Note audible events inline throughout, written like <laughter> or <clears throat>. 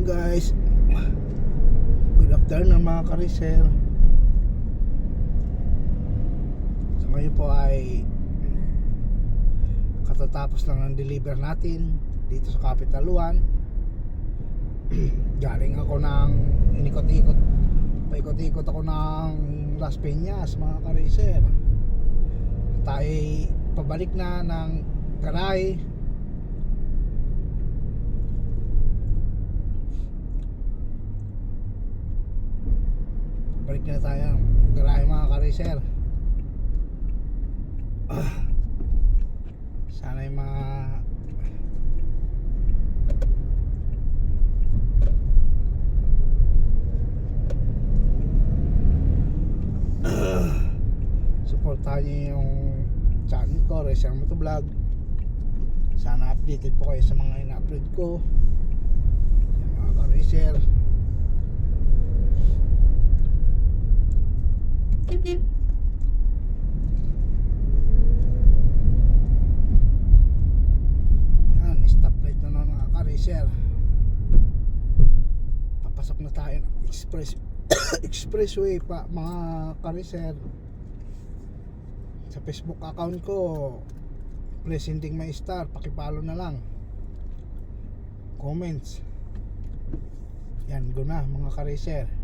guys. Good afternoon mga kariser So ngayon po ay Katatapos lang ng deliver natin Dito sa Capital One. <clears throat> Galing ako ng Inikot-ikot Paikot-ikot ako ng Las Peñas mga kariser Tayo ay pabalik na ng Garay balik na tayo garahe mga kariser Ah. sana yung mga Ah. supportahan nyo yung channel ko Resang Moto Vlog sana updated po kayo sa mga ina-upload ko yung mga kariser Yan, stoplight na naman mga ka-racer. Papasok na tayo ng express <coughs> expressway pa mga ka-racer. Sa Facebook account ko, presenting my star, pakipalo na lang. Comments. Yan, go na mga ka-racer.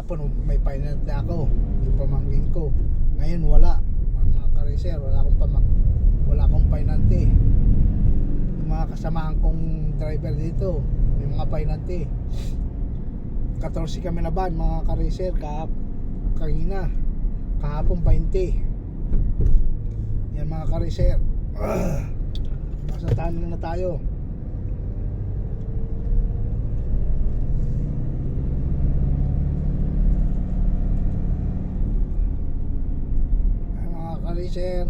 Kahapon may final na ako, yung pamangkin ko. Ngayon wala. Mga kariser wala akong pamak wala akong pinante yung mga kasamahan kong driver dito may mga pinante 14 kami na ban mga kariser kahap kanina. Kahapon 20 yan mga kariser ah, nasa tunnel na tayo Ay, kariser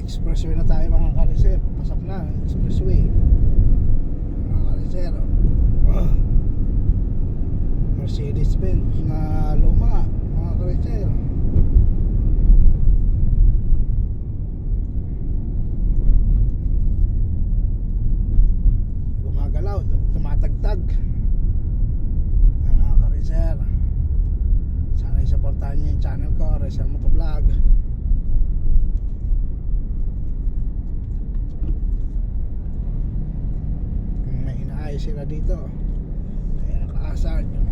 expressway na tayo mga kariser pasok na expressway. Mga kariser ah. <clears throat> Mercedes Benz na luma mga kariser gumagalaw tumatagtag Ay, mga kariser sana isuportahan niyo yung channel ko Rizal Motovlog may inaayos sila dito kaya nakaasad yung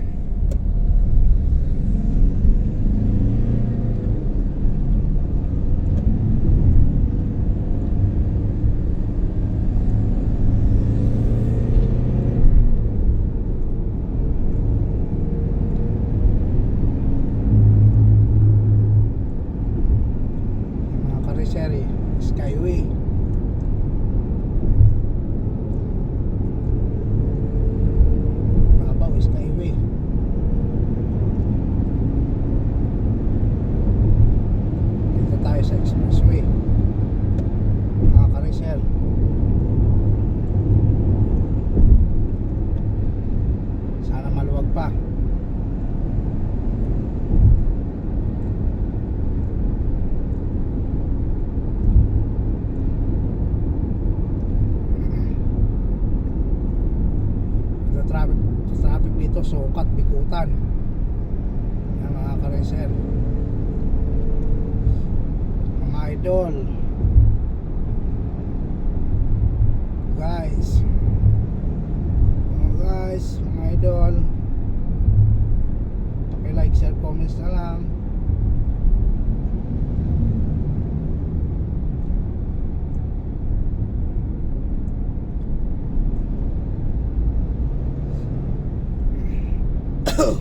mga kariseri skyway Babaw skyway dito tayo sa expressway mga karisel sana maluwag pa sa traffic sa traffic dito sukat bikutan yan mga kareser mga idol. Guys. Mga guys mga idol. Paki like share comments na lang. <coughs>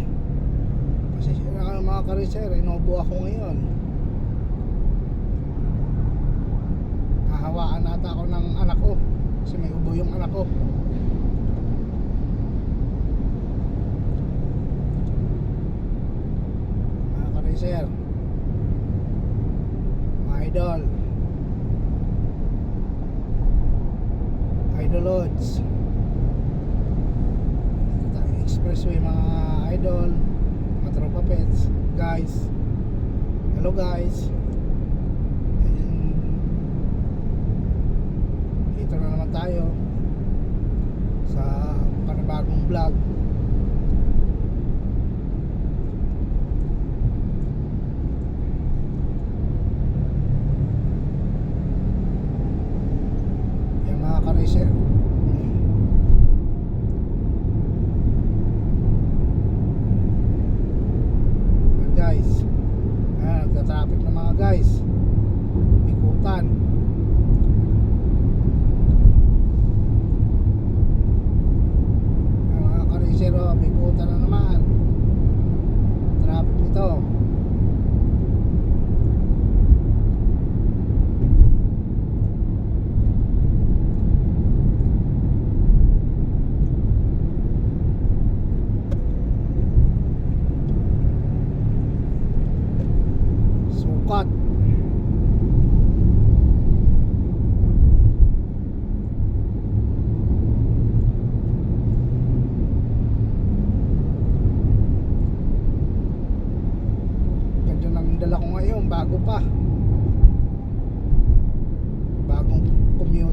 Pasensya na mga kariser, inobo ako ngayon. hinawaan ata ako ng anak ko. Kasi may ubo yung anak ko. Mga ka-racer mga idol. Idolods expressway mga idol. Matropa pets. Guys. Hello guys. tayo sa panibagong vlog.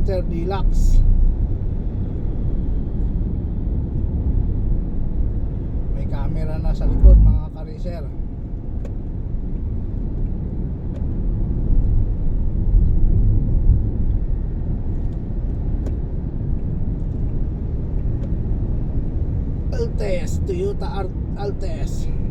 Hunter Deluxe. May camera na sa likod mga kariser Altes, Toyota Altes.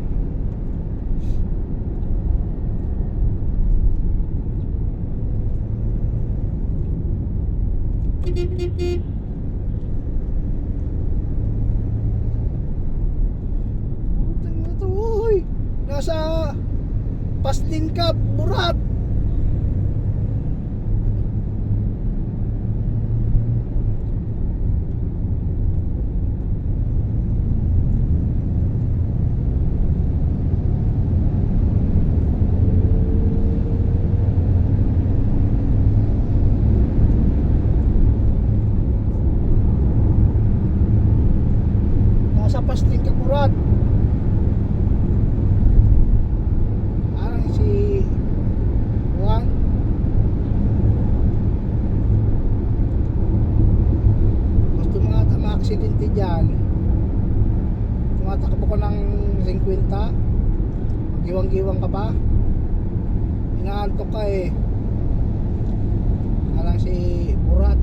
nasa Pasling Cap, Burat. aksidente dyan tumatakbo ko ng 50 giwang giwang ka pa. Inaantok ka eh. Alang si Burat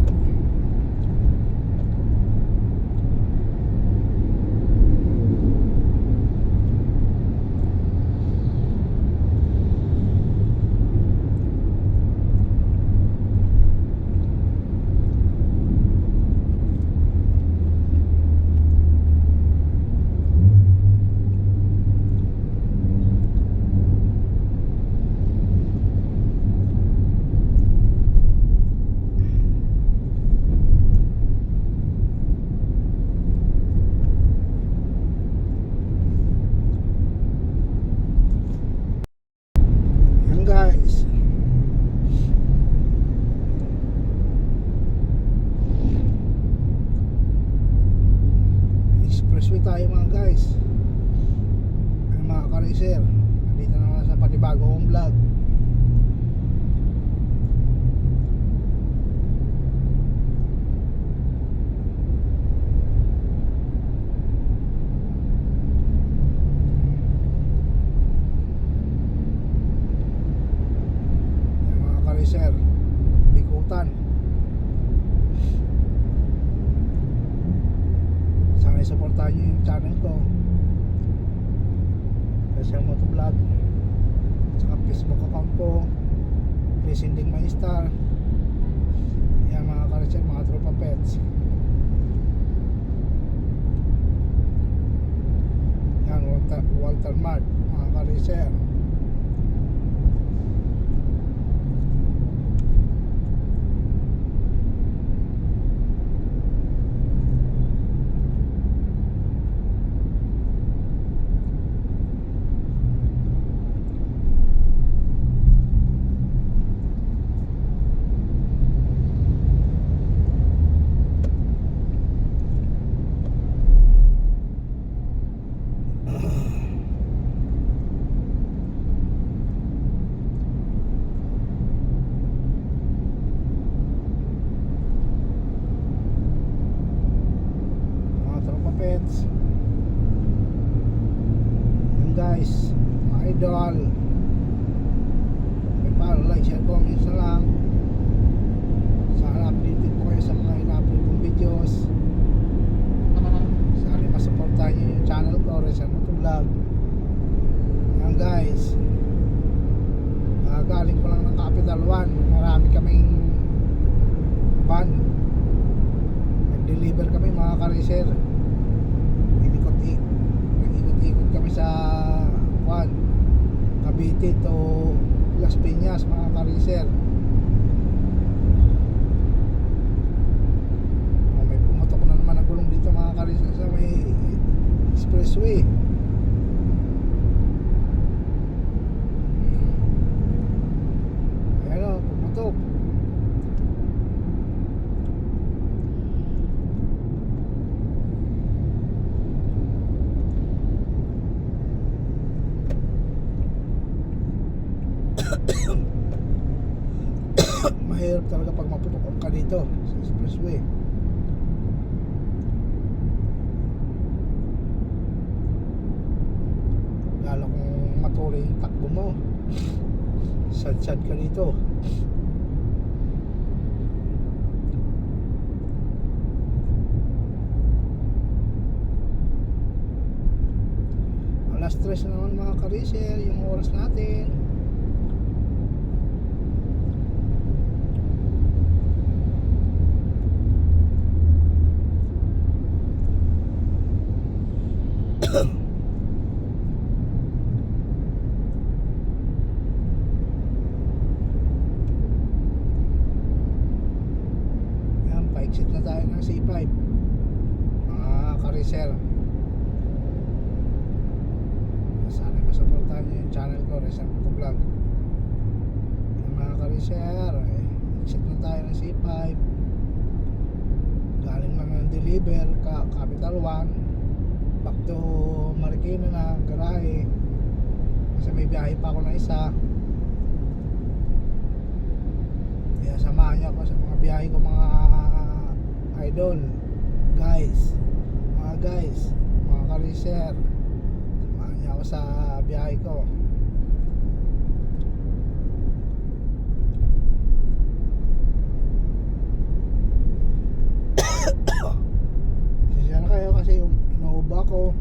guys, mga idol. May follow, like, share, comments na lang. Sana updated po kayo sa mga ina-upload kong videos. Sana masuportahan nyo yung channel ko, Rizal Moto Vlog. Yan guys. Ah, galing ko lang ng Capital One. Marami kaming van. Nag-deliver kami mga. Inikot-ikot. Nag-ikot-ikot kami sa Juan. Cavite to Las Piñas mga kariser. Oh, may pumatok na naman na gulong dito mga kariser sa may expressway. Ayan o, pumatok. Mahirap talaga pag maputok ka dito sa expressway. Lalo kung matuloy yung takbo mo. Sad-sad ka dito. Alas 3 na naman mga karisel, yung oras natin. Yan, pa-exit na tayo ng C5. Mga karisel. Sana masuportahan nyo yung channel ko, Rizal Moto Vlog. Yung mga karisel, eh, exit na tayo ng C5. Galing lang ng deliver, ka Capital One. Back to Marikina na, garahe. Kasi may biyahe pa ako na isa. Kaya samahan niyo ako sa mga biyahe ko mga idol. Guys, guys, mga kariser. Samahan niyo ako sa biyahe ko. Sisya na kayo kasi yung inuuba ko.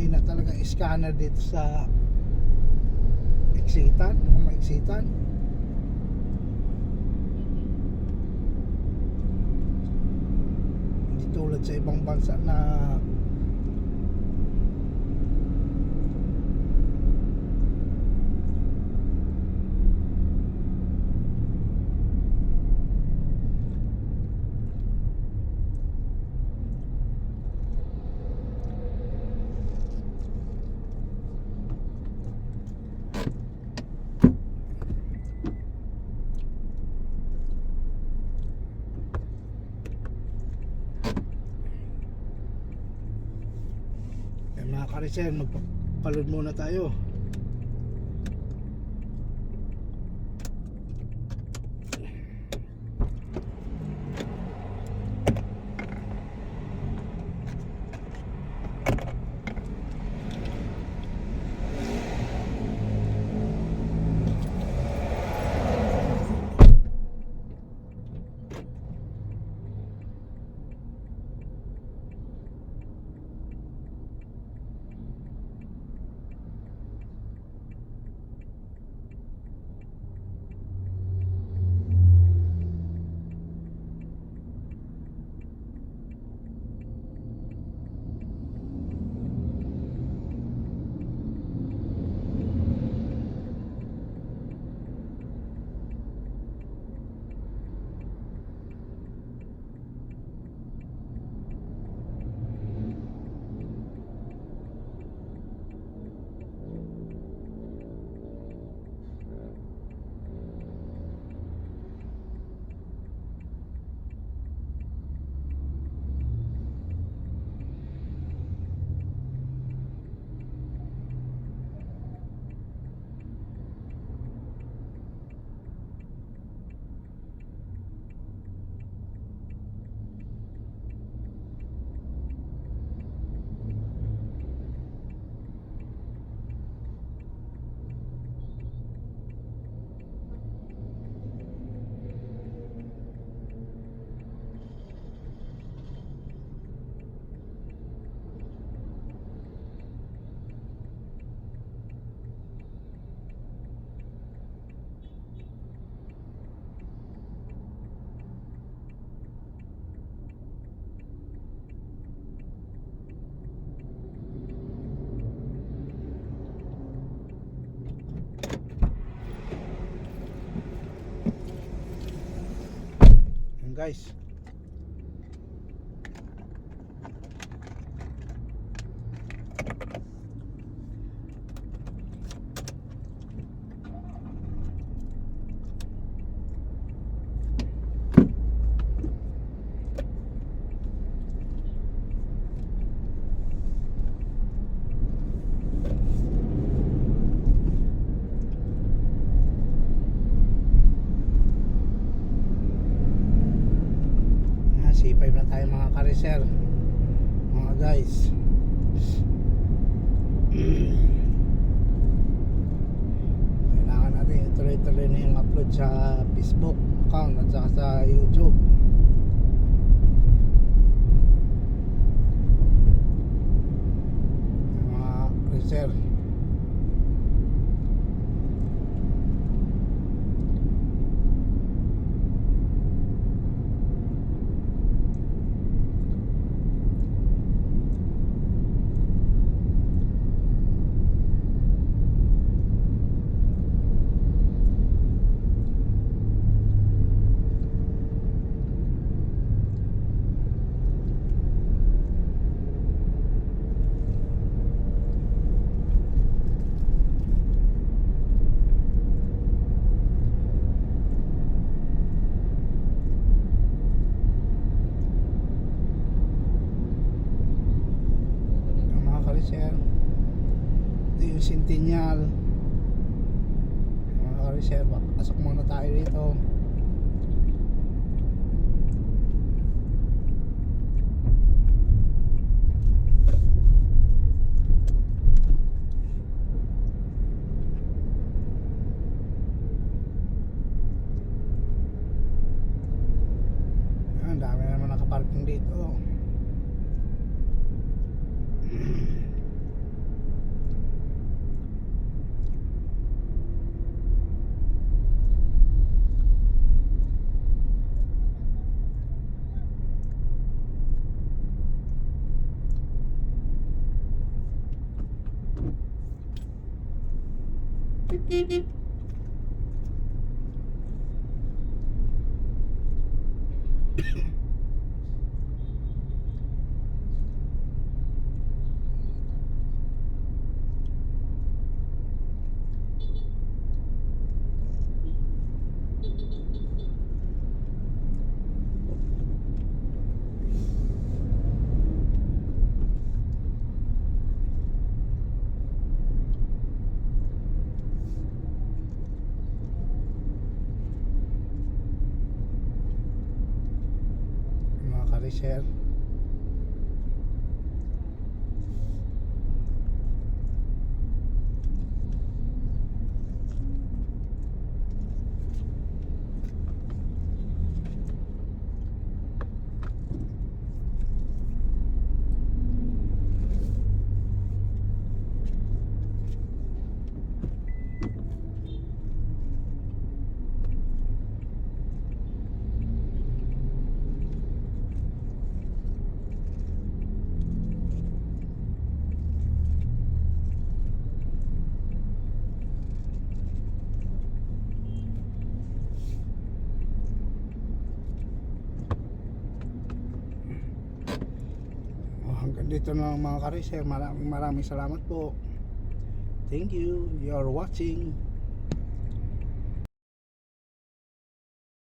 mahina talaga ang scanner dito sa exitan, mga ma-exitan. Hindi tulad sa ibang bansa na mga karisel, magpapaload muna tayo. guys. tayo dito. Mm-hmm. share. dito na lang mga kariser maraming maraming salamat po. Thank you. You are watching